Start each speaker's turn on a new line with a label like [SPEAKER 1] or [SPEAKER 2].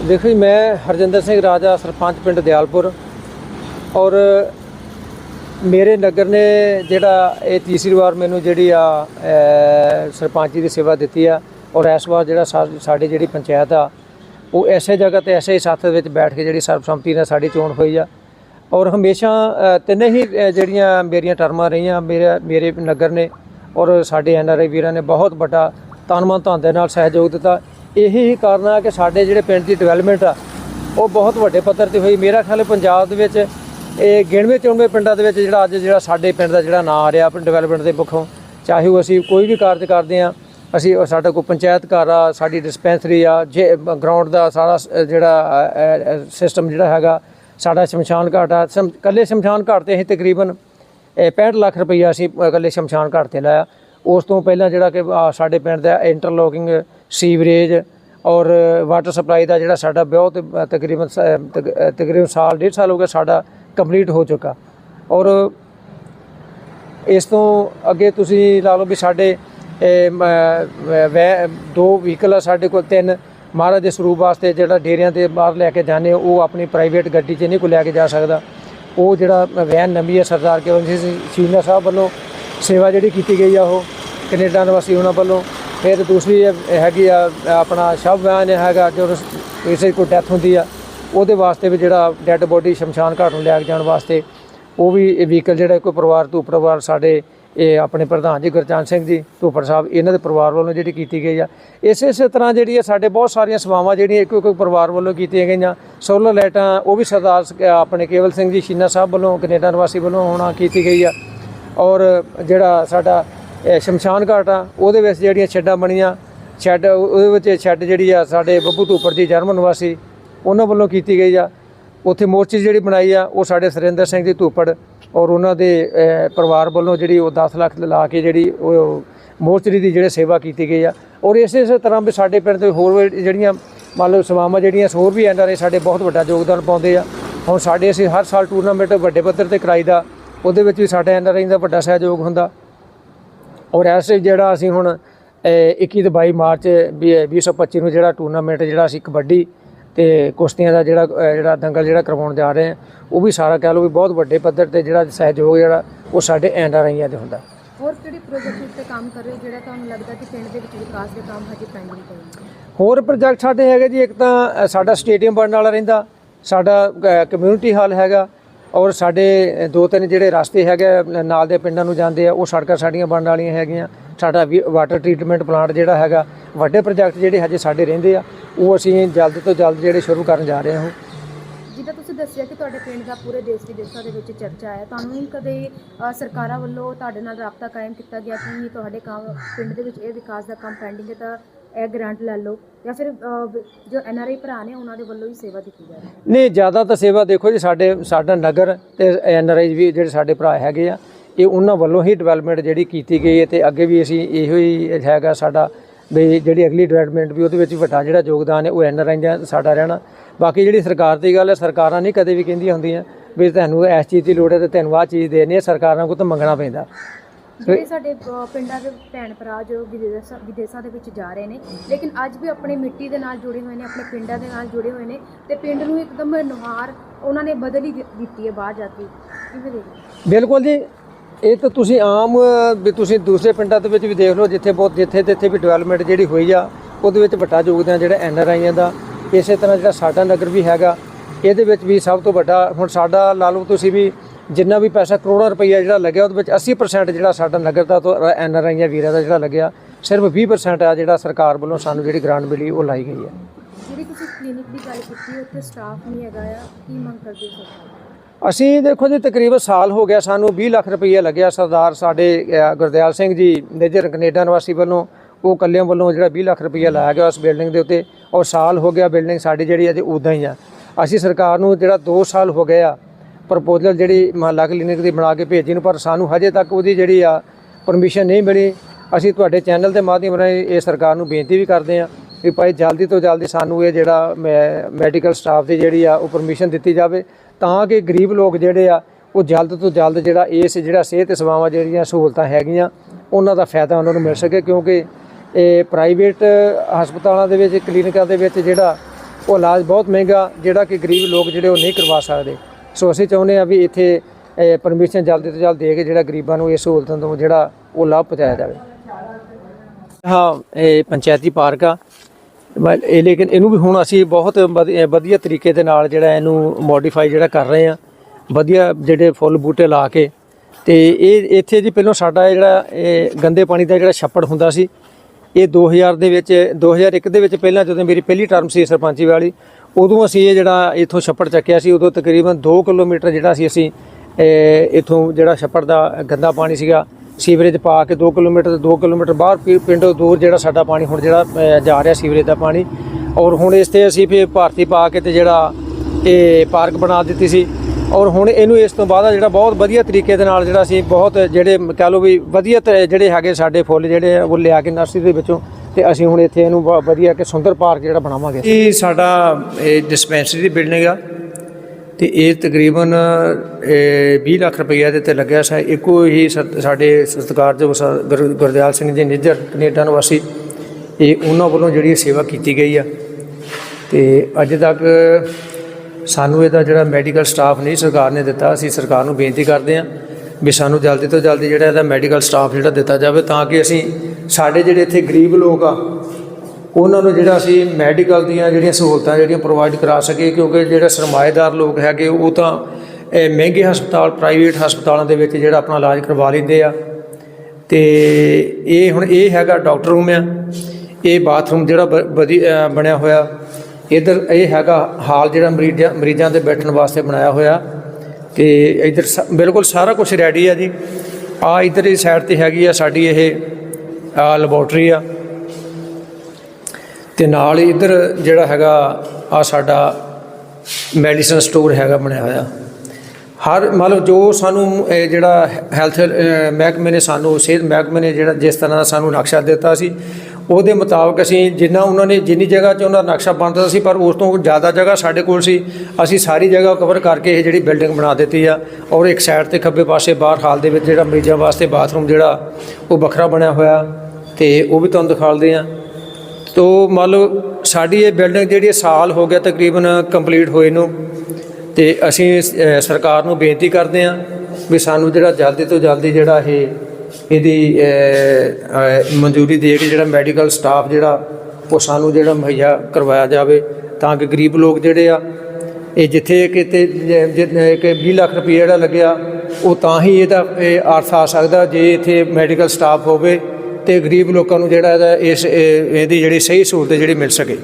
[SPEAKER 1] ਦੇਖੋ ਜੀ ਮੈਂ ਹਰਜਿੰਦਰ ਸਿੰਘ ਰਾਜਾ ਸਰਪੰਚ ਪਿੰਡ ਦਿਆਲਪੁਰ ਔਰ ਮੇਰੇ ਨਗਰ ਨੇ ਜਿਹੜਾ ਇਹ ਤੀਸਰੀ ਵਾਰ ਮੈਨੂੰ ਜਿਹੜੀ ਆ ਅਹ, ਸਰਪੰਚੀ ਦੀ ਸੇਵਾ ਦਿੱਤੀ ਆ ਔਰ ਇਸ ਵਾਰ ਜਿਹੜਾ ਸਾ- ਸਾਡੀ ਜਿਹੜੀ ਪੰਚਾਇਤ ਆ ਉਹ ਐਸੇ ਜਗ੍ਹਾ ਤੇ ਐਸੇ ਹੀ ਸਾਥ ਵਿੱਚ ਬੈਠ ਕੇ ਜਿਹੜੀ ਸਰਬਸੰਮਤੀ ਨਾਲ ਸਾਡੀ ਚੋਣ ਹੋਈ ਆ ਔਰ ਹਮੇਸ਼ਾ ਤਿੰਨੇ ਹੀ ਜਿਹੜੀਆਂ ਮੇਰੀਆਂ ਟਰਮਾਂ ਰਹੀਆਂ ਮੇਰੇ ਮੇਰੇ ਨਗਰ ਨੇ ਔਰ ਸਾਡੇ ਐਨਆਰਆਈ ਵੀਰਾਂ ਨੇ ਬਹੁਤ ਵੱਡਾ ਤਨ ਮਨ ਧਨ ਦੇ ਨਾਲ ਸਹਿਯੋਗ ਦਿੱਤਾ ਇਹੀ ਹੀ ਕਾਰਨ ਆ ਕਿ ਸਾਡੇ ਜਿਹੜੇ ਪਿੰਡ ਦੀ ਡਿਵੈਲਪਮੈਂਟ ਆ, ਉਹ ਬਹੁਤ ਵੱਡੇ ਪੱਧਰ ਤੇ ਹੋਈ। ਮੇਰਾ ਖਿਆਲ ਪੰਜਾਬ ਦੇ ਵਿੱਚ, ਇਹ ਗਿਣਵੇਂ ਚੁਣਵੇਂ ਪਿੰਡਾਂ ਦੇ ਵਿੱਚ ਜਿਹੜਾ ਅੱਜ ਜਿਹੜਾ ਸਾਡੇ ਪਿੰਡ ਦਾ ਜਿਹੜਾ ਨਾਂ ਆ ਰਿਹਾ ਡਿਵੈਲਪਮੈਂਟ ਦੇ ਪੱਖੋਂ ਚਾਹੇ ਉਹ ਅਸੀਂ ਕੋਈ ਵੀ ਕਾਰਜ ਕਰਦੇ ਆ ਅਸੀਂ ਸਾਡਾ ਕੋਈ ਪੰਚਾਇਤ ਘਰ ਆ, ਸਾਡੀ ਡਿਸਪੈਂਸਰੀ ਆ, ਜੇ ਗਰਾਊਂਡ ਦਾ ਸਾਰਾ ਜਿਹੜਾ ਸਿਸਟਮ ਜਿਹੜਾ ਹੈਗਾ, ਸਾਡਾ ਸ਼ਮਸ਼ਾਨ ਘਾਟ ਆ। ਸ਼ਮ- ਇਕੱਲੇ ਸ਼ਮਸ਼ਾਨ ਘਾਟ ਤੇ ਅਸੀਂ ਤਕਰੀਬਨ ਇਹ 65 ਲੱਖ ਰੁਪਈਆ ਅਸੀਂ ਇਕੱਲੇ ਸ਼ਮਸ਼ਾਨ ਘਾਟ ਤੇ ਲਾਇਆ। ਉਸ ਤੋਂ ਪਹਿਲਾਂ ਜਿਹੜਾ ਕਿ ਸਾਡੇ ਪਿੰਡ ਦਾ ਇੰਟਰਲੋਕਿੰਗ ਸੀਵਰੇਜ ਔਰ ਵਾਟਰ ਸਪਲਾਈ ਦਾ ਜਿਹੜਾ ਸਾਡਾ ਬਹੁਤ ਤਕਰੀਬਨ ਸ- ਤਕ- ਤਕਰੀਬਨ ਸਾਲ, ਡੇਢ ਸਾਲ ਹੋ ਗਿਆ ਸਾਡਾ ਕੰਪਲੀਟ ਹੋ ਚੁੱਕਾ। ਔਰ ਇਸ ਤੋਂ ਅੱਗੇ ਤੁਸੀਂ ਲਾ ਲਓ ਵੀ ਸਾਡੇ ਵੈ- ਦੋ ਵਹੀਕਲ ਆ ਸਾਡੇ ਕੋਲ, ਤਿੰਨ। ਮਹਾਰਾਜ ਦੇ ਸਰੂਪ ਵਾਸਤੇ ਜਿਹੜਾ ਡੇਰਿਆਂ ਤੇ ਬਾਹਰ ਲੈ ਕੇ ਜਾਂਦੇ ਉਹ ਆਪਣੀ ਪ੍ਰਾਈਵੇਟ ਗੱਡੀ 'ਚ ਨਹੀਂ ਕੋਈ ਲੈ ਕੇ ਜਾ ਸਕਦਾ। ਉਹ ਜਿਹੜਾ ਵੈਨ ਨਵੀਂ ਹੈ ਸਰਦਾਰ ਕੇਵਲ ਸਿੰਘ ਸ਼ੀਨਾ ਸਾਹਿਬ ਵੱਲੋਂ ਸੇਵਾ ਜਿਹੜੀ ਕੀਤੀ ਗਈ ਆ ਉਹ, ਕੈਨੇਡਾ ਨਿਵਾਸੀ ਉਹਨਾਂ ਵੱਲੋਂ। ਫਿਰ ਦੂਸਰੀ ਹੈਗੀ ਆ, ਆਪਣਾ ਸ਼ਵ ਵੈਨ ਹੈਗਾ ਜੋ ਕਿਸੇ ਕੋਈ ਡੈਥ ਹੁੰਦੀ ਆ। ਉਹਦੇ ਵਾਸਤੇ ਵੀ ਜਿਹੜਾ ਡੈੱਡ ਬੋਡੀ ਸ਼ਮਸ਼ਾਨ ਘਾਟ ਨੂੰ ਲੈ ਕੇ ਜਾਣ ਵਾਸਤੇ, ਉਹ ਵੀ ਇਹ ਵਹੀਕਲ ਜਿਹੜਾ ਕੋਈ ਪਰਿਵਾਰ ਤੋਂ ਪਰਿਵਾਰ ਸਾਡੇ ਇਹ ਆਪਣੇ ਪ੍ਰਧਾਨ ਜੀ ਗੁਰਚਰਨ ਸਿੰਘ ਜੀ ਧੂਪਰ ਸਾਹਿਬ, ਇਹਨਾਂ ਦੇ ਪਰਿਵਾਰ ਵੱਲੋਂ ਜਿਹੜੀ ਕੀਤੀ ਗਈ ਆ। ਇਸੇ ਇਸੇ ਤਰ੍ਹਾਂ ਜਿਹੜੀ ਆ ਸਾਡੇ ਬਹੁਤ ਸਾਰੀਆਂ ਸੇਵਾਵਾਂ ਜਿਹੜੀਆਂ ਇੱਕੋ ਇੱਕੋ ਪਰਿਵਾਰ ਵੱਲੋਂ ਕੀਤੀਆਂ ਗਈਆਂ। ਸੋਲਰ ਲਾਈਟਾਂ, ਉਹ ਵੀ ਸਰਦਾਰ ਆਪਣੇ ਕੇਵਲ ਸਿੰਘ ਜੀ, ਸ਼ੀਨਾ ਸਾਹਿਬ ਵੱਲੋਂ, ਕੈਨੇਡਾ ਨਿਵਾਸੀ ਵੱਲੋਂ ਹੋਣਾ ਕੀਤੀ ਗਈ ਆ। ਔਰ ਜਿਹੜਾ ਸਾਡਾ ਸ਼ਮਸ਼ਾਨ ਘਾਟ ਆ, ਉਹਦੇ ਵਿੱਚ ਜਿਹੜੀਆਂ ਛੱਡਾਂ ਬਣੀਆਂ, ਛੱਡ ਉਹਦੇ ਵਿੱਚ ਛੱਡ ਜਿਹੜੀ ਆ ਸਾਡੇ ਬੱਬੂ ਧੂਪਰ ਜੀ ਜਰਮਨ ਨਿਵਾਸੀ, ਉਹਨਾਂ ਵੱਲੋਂ ਕੀਤੀ ਗਈ ਆ। ਉੱਥੇ ਮੋਰਚੀ ਜਿਹੜੀ ਬਣਾਈ ਆ, ਉਹ ਸਾਡੇ ਸੁਰਿੰਦਰ ਸਿੰਘ ਜੀ ਧੂਪੜ ਔਰ ਉਹਨਾਂ ਦੇ ਪਰਿਵਾਰ ਵੱਲੋਂ ਜਿਹੜੀ ਉਹ 10 ਲੱਖ ਲਾ ਕੇ ਜਿਹੜੀ ਉਹ ਮੋਰਚਰੀ ਦੀ ਜਿਹੜੇ ਸੇਵਾ ਕੀਤੀ ਗਈ ਆ। ਔਰ ਇਸੇ ਇਸੇ ਤਰ੍ਹਾਂ ਵੀ ਸਾਡੇ ਪਿੰਡ ਦੇ ਹੋਰ ਵੀ ਜਿਹੜੀਆਂ ਮੰਨ ਲਓ ਸੇਵਾਵਾਂ ਜਿਹੜੀਆਂ, ਹੋਰ ਵੀ ਐਨਆਰਏ ਸਾਡੇ ਬਹੁਤ ਵੱਡਾ ਯੋਗਦਾਨ ਪਾਉਂਦੇ ਆ। ਹੁਣ ਸਾਡੇ ਅਸੀਂ ਹਰ ਸਾਲ ਟੂਰਨਾਮੈਂਟ ਵੱਡੇ ਪੱਧਰ ਤੇ ਕਰਾਈਦਾ, ਉਹਦੇ ਵਿੱਚ ਵੀ ਸਾਡੇ ਐਨਆਰਆਈ ਦਾ ਵੱਡਾ ਸਹਿਯੋਗ ਹੁੰਦਾ। ਔਰ ਐਸੇ ਜਿਹੜਾ ਅਸੀਂ ਹੁਣ ਅਹ, 21 ਤੇ 22 ਮਾਰਚ ਵੀ- 2025 ਨੂੰ ਜਿਹੜਾ ਟੂਰਨਾਮੈਂਟ ਜਿਹੜਾ ਅਸੀਂ ਕਬੱਡੀ ਤੇ ਕੁਸ਼ਤੀਆਂ ਦਾ ਜਿਹੜਾ ਜਿਹੜਾ ਦੰਗਲ ਜਿਹੜਾ ਕਰਵਾਉਣ ਜਾ ਰਹੇ ਹਾਂ ਉਹ ਵੀ ਸਾਰਾ ਕਹਿ ਲਓ ਵੀ ਬਹੁਤ ਵੱਡੇ ਪੱਧਰ ਤੇ ਜਿਹੜਾ ਸਹਿਯੋਗ ਜਿਹੜਾ ਉਹ ਸਾਡੇ ਐਨਆਰਆਈਆਂ ਦੇ ਹੁੰਦਾ।
[SPEAKER 2] ਹੋਰ ਕਿਹੜੇ ਪ੍ਰੋਜੈਕਟ ਉੱਤੇ ਕੰਮ ਕਰ ਰਹੇ ਹੋ ਜਿਹੜਾ ਤੁਹਾਨੂੰ ਲੱਗਦਾ ਕਿ ਪਿੰਡ ਦੇ ਵਿੱਚ ਵਿਕਾਸ ਦੇ ਕੰਮ ਹਜੇ ਪੈਂਡਿੰਗ ਪਏ?
[SPEAKER 1] ਹੋਰ ਪ੍ਰੋਜੈਕਟ ਸਾਡੇ ਹੈਗੇ ਜੀ ਇੱਕ ਤਾਂ ਸਾਡਾ ਸਟੇਡੀਅਮ ਬਣਨ ਵਾਲਾ ਰਹਿੰਦਾ ਸਾਡਾ ਕਮਿਊਨਿਟੀ ਹਾਲ ਹੈਗਾ ਔਰ ਸਾਡੇ ਦੋ ਤਿੰਨ ਜਿਹੜੇ ਰਸਤੇ ਹੈਗੇ ਅ, ਨਾਲ ਦੇ ਪਿੰਡਾਂ ਨੂੰ ਜਾਂਦੇ ਆ ਉਹ ਸੜਕਾਂ ਸਾਡੀਆਂ ਬਣਨ ਵਾਲੀਆਂ ਹੈਗੀਆਂ। ਸਾਡਾ ਵਾਟਰ ਟ੍ਰੀਟਮੈਂਟ ਪਲਾਂਟ ਜਿਹੜਾ ਹੈਗਾ ਵੱਡੇ ਪ੍ਰੋਜੈਕਟ ਜਿਹੜੇ ਹਜੇ ਸਾਡੇ ਰਹਿੰਦੇ ਆ ਉਹ ਅਸੀਂ ਜਲਦ ਤੋਂ ਜਲਦ ਜਿਹੜੇ ਸ਼ੁਰੂ ਕਰਨ ਜਾ ਰਹੇ ਹਾਂ।
[SPEAKER 2] ਜਿੱਦਾਂ ਤੁਸੀਂ ਦੱਸਿਆ ਕਿ ਤੁਹਾਡੇ ਪਿੰਡ ਦਾ ਪੂਰੇ ਦੇਸ਼ ਵਿਦੇਸ਼ਾਂ ਦੇ ਵਿੱਚ ਚਰਚਾ ਹੈ ਤੁਹਾਨੂੰ ਹੀ ਕਦੇ ਸਰਕਾਰਾਂ ਵੱਲੋਂ ਤੁਹਾਡੇ ਨਾਲ ਰਾਬਤਾ ਕਾਇਮ ਕੀਤਾ ਗਿਆ ਕਿ ਤੁਹਾਡੇ ਕੰਮ ਪਿੰਡ ਦੇ ਵਿੱਚ ਇਹ ਵਿਕਾਸ ਦਾ ਕੰਮ ਪੈਂਡਿੰਗ ਹੈ ਤਾਂ ਇਹ ਗ੍ਰਾਂਟ ਲੈ ਲਓ ਜਾਂ ਫਿਰ ਅ, ਜੋ ਐਨਆਰਆਈ ਭਰਾ ਨੇ ਉਹਨਾਂ ਦੇ ਵੱਲੋਂ ਹੀ ਸੇਵਾ ਦਿੱਤੀ ਜਾ ਰਹੀ ਹੈ।
[SPEAKER 1] ਨਹੀਂ ਜ਼ਿਆਦਾ ਤਾਂ ਸੇਵਾ ਦੇਖੋ ਜੀ ਸਾਡੇ ਸਾਡਾ ਨਗਰ ਤੇ ਆਈ ਵੀ ਜਿਹੜੇ ਸਾਡੇ ਭਰਾ ਹੈਗੇ ਆ ਇਹ ਉਹਨਾਂ ਵੱਲੋਂ ਹੀ ਡਿਵੈਲਪਮੈਂਟ ਜਿਹੜੀ ਕੀਤੀ ਗਈ ਹੈ ਤੇ ਅੱਗੇ ਵੀ ਅਸੀਂ ਇਹੋ ਹੀ ਹੈਗਾ ਸਾਡਾ ਵੀ ਜਿਹੜੀ ਅਗਲੀ ਡਿਵੈਲਪਮੈਂਟ ਵੀ ਉਹਦੇ ਵਿੱਚ ਵੱਡਾ ਜਿਹੜਾ ਯੋਗਦਾਨ ਹੈ ਉਹ ਐਨ ਆਰ ਆਈ ਦਾ ਸਾਡਾ ਰਹਿਣਾ। ਬਾਕੀ ਜਿਹੜੀ ਸਰਕਾਰ ਦੀ ਗੱਲ ਹੈ ਸਰਕਾਰਾਂ ਨਹੀਂ ਕਦੇ ਵੀ ਕਹਿੰਦੀਆਂ ਹੁੰਦੀਆਂ ਵੀ ਤੁਹਾਨੂੰ ਇਸ ਚੀਜ਼ ਦੀ ਲੋੜ ਹੈ ਤੇ ਤੁਹਾਨੂੰ ਆਹ ਚੀਜ਼ ਦੇਣੀ ਹੈ ਸਰਕਾਰਾਂ ਕੋਲ ਤਾਂ ਮੰਗਣਾ ਪੈਂਦਾ।
[SPEAKER 2] ਜਿਹੜੇ ਸਾਡੇ ਅ, ਪਿੰਡਾਂ ਦੇ ਭੈਣ ਭਰਾ ਜੋ ਵਿਦੇਸ਼ਾਂ ਵਿਦੇਸ਼ਾਂ ਦੇ ਵਿੱਚ ਜਾ ਰਹੇ ਨੇ ਲੇਕਿਨ ਅੱਜ ਵੀ ਆਪਣੀ ਮਿੱਟੀ ਦੇ ਨਾਲ ਜੁੜੇ ਹੋਏ ਨੇ ਆਪਣੇ ਪਿੰਡਾਂ ਦੇ ਨਾਲ ਜੁੜੇ ਹੋਏ ਨੇ ਤੇ ਪਿੰਡ ਨੂੰ ਇੱਕਦਮ ਨੁਹਾਰ ਉਹਨਾਂ ਨੇ ਬਦਲ ਹੀ ਦਿੱ- ਦਿੱਤੀ ਹੈ ਬਾਹਰ ਜਾ ਕੇ ਕਿਵੇਂ ਦੇਖਦੇ?
[SPEAKER 1] ਬਿਲਕੁਲ ਜੀ ਇਹ ਤਾਂ ਤੁਸੀਂ ਆਮ ਵੀ ਤੁਸੀਂ ਦੂਸਰੇ ਪਿੰਡਾਂ ਦੇ ਵਿੱਚ ਵੀ ਦੇਖ ਲਓ ਜਿੱਥੇ ਬਹੁਤ ਜਿੱਥੇ ਜਿੱਥੇ ਵੀ ਡਿਵੈਲਪਮੈਂਟ ਜਿਹੜੀ ਹੋਈ ਆ ਉਹਦੇ ਵਿੱਚ ਵੱਡਾ ਯੋਗਦਾਨ ਜਿਹੜਾ ਐਨ ਆਰ ਆਈਆਂ ਦਾ ਇਸੇ ਤਰ੍ਹਾਂ ਜਿਹੜਾ ਸਾਡਾ ਨਗਰ ਵੀ ਹੈਗਾ ਇਹਦੇ ਵਿੱਚ ਵੀ ਸਭ ਤੋਂ ਵੱਡਾ ਹੁਣ ਸਾਡਾ ਲਾ ਲਓ ਤੁਸੀਂ ਵੀ ਜਿੰਨਾ ਵੀ ਪੈਸਾ ਕਰੋੜਾਂ ਰੁਪਈਆ ਜਿਹੜਾ ਲੱਗਿਆ ਉਹਦੇ ਵਿੱਚ 80% ਜਿਹੜਾ ਸਾਡਾ ਨਗਰ ਦਾ ਤੋਂ ਐਨ ਆਰ ਆਈਆਂ ਵੀਰਾਂ ਦਾ ਜਿਹੜਾ ਲੱਗਿਆ ਸਿਰਫ 20% ਆ ਜਿਹੜਾ ਸਰਕਾਰ ਵੱਲੋਂ ਸਾਨੂੰ ਜਿਹੜੀ ਗ੍ਰਾਂਟ ਮਿਲੀ ਉਹ ਲਾਈ ਗਈ ਹੈ।
[SPEAKER 2] ਜਿਹੜੀ ਤੁਸੀਂ ਕਲੀਨਿਕ ਦੀ ਗੱਲ ਕੀਤੀ ਉੱਥੇ ਸਟਾਫ ਨਹੀਂ ਹੈਗਾ ਆ ਕੀ ਮੰਗ ਕਰਦੇ ਹੋ
[SPEAKER 1] ਅਸੀਂ ਦੇਖੋ ਜੀ ਤਕਰੀਬਨ ਸਾਲ ਹੋ ਗਿਆ ਸਾਨੂੰ 20 ਲੱਖ ਰੁਪਈਆ ਲੱਗਿਆ। ਸਰਦਾਰ ਸਾਡੇ ਗੁਰਦਿਆਲ ਸਿੰਘ ਜੀ ਨੇਜਰ ਕੈਨੇਡਾ ਨਿਵਾਸੀ ਵੱਲੋਂ ਉਹ ਕੱਲਿਆਂ ਵੱਲੋਂ ਜਿਹੜਾ 20 ਲੱਖ ਰੁਪਈਆ ਲਾਇਆ ਗਿਆ ਉਸ ਬਿਲਡਿੰਗ ਦੇ ਉੱਤੇ। ਔਰ ਸਾਲ ਹੋ ਗਿਆ ਬਿਲਡਿੰਗ ਸਾਡੀ ਜਿਹੜੀ ਅਜੇ ਉਦਾਂ ਹੀ ਆ। ਅਸੀਂ ਸਰਕਾਰ ਨੂੰ ਜਿਹੜਾ 2 ਸਾਲ ਹੋ ਗਏ ਆ ਪ੍ਰਪੋਜ਼ਲ ਜਿਹੜੀ ਮਹੱਲਾ ਕਲੀਨਿਕ ਦੀ ਬਣਾ ਕੇ ਭੇਜੀ ਨੂੰ, ਪਰ ਸਾਨੂੰ ਹਜੇ ਤੱਕ ਉਹਦੀ ਜਿਹੜੀ ਆ ਪਰਮਿਸ਼ਨ ਨਹੀਂ ਮਿਲੀ। ਅਸੀਂ ਤੁਹਾਡੇ ਚੈਨਲ ਦੇ ਮਾਧਿਅਮ ਰਾਹੀਂ ਇਹ ਸਰਕਾਰ ਨੂੰ ਬੇਨਤੀ ਵੀ ਕਰਦੇ ਆ ਵੀ ਭਾਈ ਜਲਦੀ ਤੋਂ ਜਲਦੀ ਸਾਨੂੰ ਇਹ ਜਿਹੜਾ ਮੈਡੀਕਲ ਸਟਾਫ ਦੀ ਜਿਹੜੀ ਆ ਉਹ ਪਰਮਿਸ਼ਨ ਦਿੱਤੀ ਜਾਵੇ, ਤਾਂ ਕਿ ਗਰੀਬ ਲੋਕ ਜਿਹੜੇ ਆ, ਉਹ ਜਲਦ ਤੋਂ ਜਲਦ ਜਿਹੜਾ ਇਸ ਜਿਹੜਾ ਸਿਹਤ ਸੇਵਾਵਾਂ ਜਿਹੜੀਆਂ ਸਹੂਲਤਾਂ ਹੈਗੀਆਂ, ਉਹਨਾਂ ਦਾ ਫਾਇਦਾ ਉਹਨਾਂ ਨੂੰ ਮਿਲ ਸਕੇ, ਕਿਉਂਕਿ ਇਹ ਪ੍ਰਾਈਵੇਟ ਹਸਪਤਾਲਾਂ ਦੇ ਵਿੱਚ ਕਲੀਨਿਕਾਂ ਦੇ ਵਿੱਚ ਜਿਹੜਾ ਉਹ ਇਲਾਜ ਬਹੁਤ ਮਹਿੰਗਾ, ਜਿਹੜਾ ਕਿ ਗਰੀਬ ਲੋਕ ਜਿਹੜੇ ਉਹ ਨਹੀਂ ਕਰਵਾ ਸਕਦੇ। ਸੋ ਅਸੀਂ ਚਾਹੁੰਦੇ ਆ ਵੀ ਇੱਥੇ ਪਰਮਿਸ਼ਨ ਜਲਦੀ ਤੋਂ ਜਲਦ ਦੇ ਕੇ ਜਿਹੜਾ ਗਰੀਬਾਂ ਨੂੰ ਇਹ ਸਹੂਲਤਾਂ ਤੋਂ ਜਿਹੜਾ ਉਹ ਲਾਭ ਪਹੁੰਚਾਇਆ ਜਾਵੇ। ਹਾਂ, ਇਹ ਪੰਚਾਇਤੀ ਪਾਰਕ ਆ। ਮੈਂ- ਇਹ ਲੇਕਿਨ ਇਹਨੂੰ ਵੀ ਹੁਣ ਅਸੀਂ ਬਹੁਤ ਵਧ- ਵਧੀਆ ਤਰੀਕੇ ਦੇ ਨਾਲ ਜਿਹੜਾ ਇਹਨੂੰ ਮੋਡੀਫਾਈ ਜਿਹੜਾ ਕਰ ਰਹੇ ਆ। ਵਧੀਆ ਜਿਹੜੇ ਫੁੱਲ ਬੂਟੇ ਲਾ ਕੇ। ਤੇ ਇਹ ਇੱਥੇ ਜੀ ਪਹਿਲਾਂ ਸਾਡਾ ਜਿਹੜਾ, ਇਹ ਗੰਦੇ ਪਾਣੀ ਦਾ ਜਿਹੜਾ ਛੱਪੜ ਹੁੰਦਾ ਸੀ ਇਹ 2000 ਦੇ ਵਿੱਚ 2001 ਦੇ ਵਿੱਚ ਪਹਿਲਾਂ ਜਦੋਂ ਮੇਰੀ ਪਹਿਲੀ ਟਰਮ ਸੀ ਸਰਪੰਚੀ ਵਾਲੀ, ਉਦੋਂ ਅਸੀਂ ਇਹ ਜਿਹੜਾ ਇਥੋਂ ਛੱਪੜ ਚੱਕਿਆ ਸੀ, ਉਦੋਂ ਤਕਰੀਬਨ 2 ਕਿਲੋਮੀਟਰ ਜਿਹੜਾ ਸੀ ਅਸੀਂ, ਇਹ ਇਥੋਂ ਜਿਹੜਾ ਛੱਪੜ ਦਾ ਗੰਦਾ ਪਾਣੀ ਸੀਗਾ, ਸੀਵਰੇਜ ਪਾ ਕੇ 2 ਕਿਲੋਮੀਟਰ ਤੋਂ 2 ਕਿਲੋਮੀਟਰ ਬਾਹਰ ਪਿ- ਪਿੰਡੋਂ ਦੂਰ ਜਿਹੜਾ ਸਾਡਾ ਪਾਣੀ ਹੁਣ ਜਿਹੜਾ ਜਾ ਰਿਹਾ ਸੀਵਰੇਜ ਦਾ ਪਾਣੀ। ਔਰ ਹੁਣ ਇਸ ਤੇ ਅਸੀਂ ਫਿਰ ਭਾਰਤੀ ਪਾ ਕੇ ਤੇ ਜਿਹੜਾ ਇਹ ਪਾਰਕ ਬਣਾ ਦਿੱਤੀ ਸੀ। ਔਰ ਹੁਣ ਇਹਨੂੰ ਇਸ ਤੋਂ ਬਾਅਦ ਜਿਹੜਾ ਬਹੁਤ ਵਧੀਆ ਤਰੀਕੇ ਦੇ ਨਾਲ ਜਿਹੜਾ ਅਸੀਂ ਬਹੁਤ ਜਿਹੜੇ ਕਹ ਲਓ ਵੀ ਵਧੀਆ ਤ- ਜਿਹੜੇ ਹੈਗੇ ਸਾਡੇ ਫੁੱਲ ਜਿਹੜੇ ਆ, ਉਹ ਲਿਆ ਕੇ ਨਰਸਰੀ ਦੇ ਵਿੱਚੋਂ ਤੇ ਅਸੀਂ ਹੁਣ ਇੱਥੇ ਇਹਨੂੰ ਬ- ਵਧੀਆ ਕਿ ਸੁੰਦਰ ਪਾਰਕ ਜਿਹੜਾ ਬਣਾਵਾਂਗੇ। ਇਹ ਸਾਡਾ ਇਹ ਡਿਸਪੈਂਸਰੀ ਦੀ ਬਿਲਡਿੰਗ ਆ ਤੇ ਇਹ ਤਕਰੀਬਨ ਇਹ 20 ਲੱਖ ਰੁਪਈਆ ਦੇ ਤੇ ਲੱਗਿਆ ਸਾ। ਇੱਕੋ ਹੀ ਸਤ- ਸਾਡੇ ਸਤਿਕਾਰਯੋਗ ਸ- ਗੁਰ- ਗੁਰਦਿਆਲ ਸਿੰਘ ਜੀ ਨਿੱਜਰ ਕੈਨੇਡਾ ਨਿਵਾਸੀ ਇਹ ਉਹਨਾਂ ਵੱਲੋਂ ਜਿਹੜੀ ਸੇਵਾ ਕੀਤੀ ਗਈ ਆ। ਤੇ ਅੱਜ ਤੱਕ ਸਾਨੂੰ ਇਹਦਾ ਜਿਹੜਾ ਮੈਡੀਕਲ ਸਟਾਫ ਨਹੀਂ, ਸਰਕਾਰ ਨੇ ਦਿੱਤਾ, ਅਸੀਂ ਸਰਕਾਰ ਨੂੰ ਬੇਨਤੀ ਕਰਦੇ ਹਾਂ ਵੀ ਸਾਨੂੰ ਜਲਦੀ ਤੋਂ ਜਲਦੀ ਜਿਹੜਾ ਇਹਦਾ ਮੈਡੀਕਲ ਸਟਾਫ ਜਿਹੜਾ ਦਿੱਤਾ ਜਾਵੇ ਤਾਂ ਕਿ ਅਸੀਂ ਸਾਡੇ ਜਿਹੜੇ ਇੱਥੇ ਗਰੀਬ ਲੋਕ ਆ, ਉਹਨਾਂ ਨੂੰ ਜਿਹੜਾ ਅਸੀਂ ਮੈਡੀਕਲ ਦੀਆਂ ਜਿਹੜੀਆਂ ਸਹੂਲਤਾਂ ਜਿਹੜੀਆਂ ਪ੍ਰੋਵਾਈਡ ਕਰਾ ਸਕੀਏ, ਕਿਉਂਕਿ ਜਿਹੜਾ ਸਰਮਾਏਦਾਰ ਲੋਕ ਹੈਗੇ, ਉਹ ਤਾਂ ਇਹ ਮਹਿੰਗੇ ਹਸਪਤਾਲ ਪ੍ਰਾਈਵੇਟ ਹਸਪਤਾਲਾਂ ਦੇ ਵਿੱਚ ਜਿਹੜਾ ਆਪਣਾ ਇਲਾਜ ਕਰਵਾ ਲੈਂਦੇ ਆ। ਤੇ ਇਹ ਹੁਣ ਇਹ ਹੈਗਾ ਡਾਕਟਰ ਰੂਮ ਆ, ਇਹ ਬਾਥਰੂਮ ਜਿਹੜਾ ਬ- ਵਧੀਆ ਬਣਿਆ ਹੋਇਆ। ਇਧਰ ਇਹ ਹੈਗਾ ਹਾਲ ਜਿਹੜਾ ਮਰੀਜ਼ਾਂ ਮਰੀਜ਼ਾਂ ਦੇ ਬੈਠਣ ਵਾਸਤੇ ਬਣਾਇਆ ਹੋਇਆ ਤੇ ਇਧਰ ਬਿਲਕੁਲ ਸਾਰਾ ਕੁਝ ਰੈਡੀ ਆ ਜੀ। ਆ ਇਧਰ ਦੀ ਸਾਈਡ ਤੇ ਹੈਗੀ ਆ ਸਾਡੀ ਇਹ ਲੈਬੋਰਟਰੀ ਆ। ਤੇ ਨਾਲ ਹੀ ਇਧਰ ਜਿਹੜਾ ਹੈਗਾ ਆ ਸਾਡਾ ਮੈਡੀਸਨ ਸਟੋਰ ਹੈਗਾ ਬਣਿਆ ਹੋਇਆ। ਹਰ ਮਤਲਬ ਜੋ ਸਾਨੂੰ ਇਹ ਜਿਹੜਾ ਹੈਲਥ ਮਹਿਕਮੇ ਨੇ ਸਾਨੂੰ, ਸਿਹਤ ਮਹਿਕਮੇ ਨੇ ਜਿਹੜਾ ਜਿਸ ਤਰ੍ਹਾਂ ਦਾ ਸਾਨੂੰ ਨਕਸ਼ਾ ਦਿੱਤਾ ਸੀ ਉਹਦੇ ਮੁਤਾਬਕ ਅਸੀਂ ਜਿੰਨਾ ਉਹਨਾਂ ਨੇ ਜਿੰਨੀ ਜਗ੍ਹਾ 'ਚ ਉਹਨਾਂ ਦਾ ਨਕਸ਼ਾ ਬਣਦਾ ਸੀ, ਪਰ ਉਸ ਤੋਂ ਜ਼ਿਆਦਾ ਜਗ੍ਹਾ ਸਾਡੇ ਕੋਲ ਸੀ। ਅਸੀਂ ਸਾਰੀ ਜਗ੍ਹਾ ਕਵਰ ਕਰਕੇ ਇਹ ਜਿਹੜੀ ਬਿਲਡਿੰਗ ਬਣਾ ਦਿੱਤੀ ਆ ਔਰ ਇੱਕ ਸਾਈਡ ਤੇ ਖੱਬੇ ਪਾਸੇ ਬਾਹਰ ਹਾਲ ਦੇ ਵਿੱਚ ਜਿਹੜਾ ਮਰੀਜ਼ਾਂ ਵਾਸਤੇ ਬਾਥਰੂਮ ਜਿਹੜਾ, ਉਹ ਵੱਖਰਾ ਬਣਿਆ ਹੋਇਆ ਤੇ ਉਹ ਵੀ ਤੁਹਾਨੂੰ ਦਿਖਾਲਦੇ ਆ। ਤੋ ਮੰਨ ਲਓ ਸਾਡੀ ਇਹ ਬਿਲਡਿੰਗ ਜਿਹੜੀ ਸਾਲ ਹੋ ਗਿਆ ਤਕਰੀਬਨ ਕੰਪਲੀਟ ਹੋਏ ਨੂੰ ਤੇ ਅਸੀਂ ਸਰਕਾਰ ਨੂੰ ਬੇਨਤੀ ਕਰਦੇ ਹਾਂ ਵੀ ਸਾਨੂੰ ਜਿਹੜਾ ਜਲਦੀ ਤੋਂ ਜਲਦੀ ਜਿਹੜਾ ਇਹ ਇਹਦੀ ਮਨਜ਼ੂਰੀ ਦੇ ਕੇ ਜਿਹੜਾ ਮੈਡੀਕਲ ਸਟਾਫ ਜਿਹੜਾ, ਉਹ ਸਾਨੂੰ ਜਿਹੜਾ ਮੁਹੱਈਆ ਕਰਵਾਇਆ ਜਾਵੇ ਤਾਂ ਕਿ ਗਰੀਬ ਲੋਕ ਜਿਹੜੇ ਆ, ਇਹ ਜਿੱਥੇ ਕਿਤੇ ਜ- ਕਿ 20 ਲੱਖ ਰੁਪਏ ਜਿਹੜਾ ਲੱਗਿਆ, ਉਹ ਤਾਂ ਹੀ ਇਹਦਾ, ਇਹ ਅਰਥ ਆ ਸਕਦਾ ਜੇ ਇੱਥੇ ਮੈਡੀਕਲ ਸਟਾਫ ਹੋਵੇ ਤੇ ਗਰੀਬ ਲੋਕਾਂ ਨੂੰ ਜਿਹੜਾ ਇਹਦਾ ਇਸ ਇਹਦੀ ਜਿਹੜੀ ਸਹੀ ਸਹੂਲਤ ਜਿਹੜੀ ਮਿਲ ਸਕੇ।